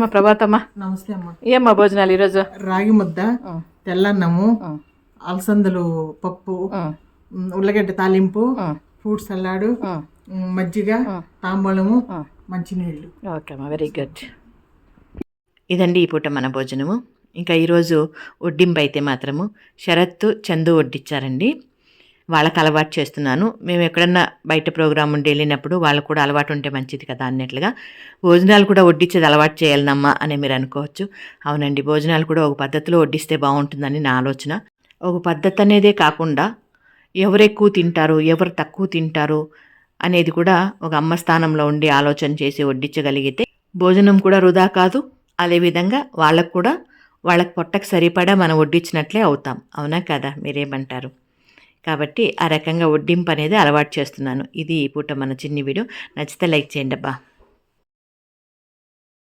అమ్మ ప్రభాతమ్మ. నమస్తే అమ్మ. ఏమ్మా భోజనాలు ఈరోజు? రాగి ముద్ద తెల్లన్నము అలసందలు పప్పు ఉల్లగడ్డ తాలింపు ఫ్రూట్ సలాడు మజ్జిగ తాంబూలము మంచినీళ్ళు. ఓకే అమ్మా వెరీ గుడ్ ఇదండి ఈ పూట మన భోజనము. ఇంకా ఈరోజు వడ్డింపు అయితే మాత్రము. శరత్ చందు వడ్డిచ్చారండి. వాళ్ళకి అలవాటు చేస్తున్నాను. మేము ఎక్కడన్నా బయట ప్రోగ్రామ్ ఉండి వెళ్ళినప్పుడు వాళ్ళకు కూడా అలవాటు ఉంటే మంచిది కదా అన్నట్లుగా. భోజనాలు కూడా వడ్డించేది అలవాటు చేయాలనమ్మా అని మీరు అనుకోవచ్చు. అవునండి భోజనాలు కూడా ఒక పద్ధతిలో వడ్డిస్తే బాగుంటుందని నా ఆలోచన. ఒక పద్ధతి అనేదే కాకుండా ఎవరు ఎక్కువ తింటారు ఎవరు తక్కువ తింటారు అనేది కూడా ఒక అమ్మ స్థానంలో ఉండి ఆలోచన చేసి వడ్డించగలిగితే భోజనం కూడా వృధా కాదు. అదేవిధంగా వాళ్ళకు కూడా వాళ్ళకి పొట్టకు సరిపడా మనం వడ్డించినట్లే అవుతాం. అవునా కదా? మీరేమంటారు? కాబట్టి ఆ రకంగా వడ్డింపు అనేది అలవాటు చేస్తున్నాను. ఇది ఈ పూట మన చిన్ని వీడియో. నచ్చితే లైక్ చేయండి అబ్బా